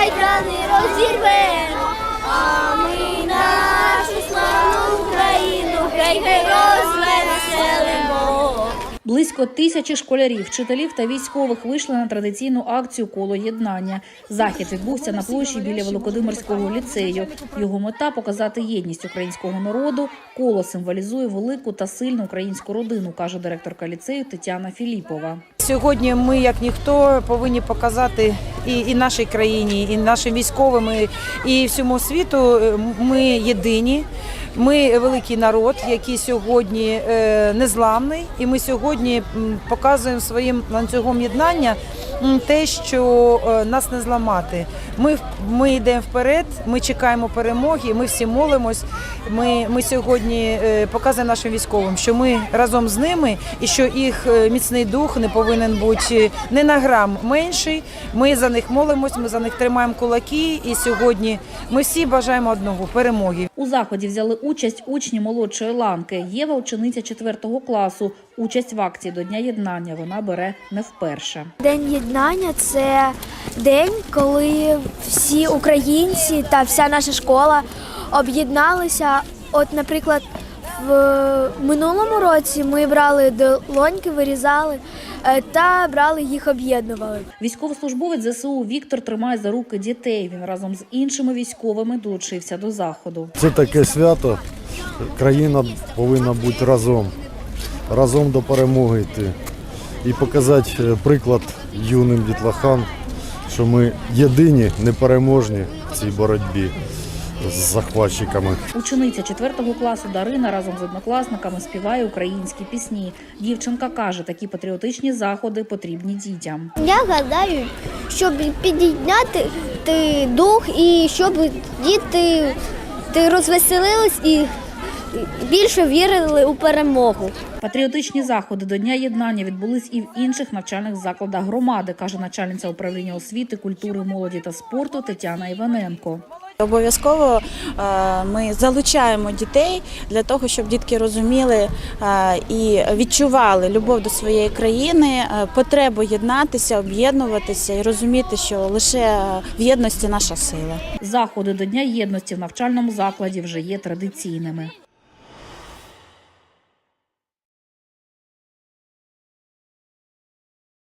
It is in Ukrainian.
кайдани розірвемо, а ми нашу славну Україну, хай розвеселимо. Близько тисячі школярів, вчителів та військових вийшли на традиційну акцію коло єднання. Захід відбувся на площі біля Великодимирського ліцею. Його мета показати єдність українського народу. Коло символізує велику та сильну українську родину, каже директорка ліцею Тетяна Філіпова. Сьогодні ми, як ніхто, повинні показати і, і нашій країні, і нашим військовим, і, всьому світу. е, Ми єдині. Ми великий народ, який сьогодні е, незламний, і ми сьогодні показуємо своїм ланцюгом єднання те, що е, нас не зламати. Ми, ми йдемо вперед, ми чекаємо перемоги, ми всі молимось. Ми, ми сьогодні е, показуємо нашим військовим, що ми разом з ними і що їх е, міцний дух не повинен бути не на грам менший. Ми за них молимось, ми за них тримаємо кулаки. І сьогодні ми всі бажаємо одного перемоги. У заході взяли участь учні молодшої ланки. Єва учениця 4 класу. Участь в акції до Дня єднання вона бере не вперше. День єднання це день, коли всі українці та вся наша школа об'єдналися. От, наприклад, в минулому році ми брали долоньки, вирізали е, та брали їх, об'єднували. Військовослужбовець ЗСУ Віктор тримає за руки дітей. Він разом з іншими військовими долучився до заходу. Це таке свято. Країна повинна бути разом, разом до перемоги йти. І показати е, приклад юним дітлахам, що ми єдині, непереможні в цій боротьбі з захватчиками. Учениця 4 класу Дарина разом з однокласниками співає українські пісні. Дівчинка каже, такі патріотичні заходи потрібні дітям. Я гадаю, щоб підійняти дух і щоб діти ти розвеселились і більше вірили у перемогу. Патріотичні заходи до Дня єднання відбулись і в інших навчальних закладах громади, каже начальниця управління освіти, культури, молоді та спорту Тетяна Іваненко. Обов'язково е, ми залучаємо дітей для того, щоб дітки розуміли е, і відчували любов до своєї країни, е, потребу єднатися, об'єднуватися і розуміти, що лише в єдності наша сила. Заходи до Дня єдності в навчальному закладі вже є традиційними.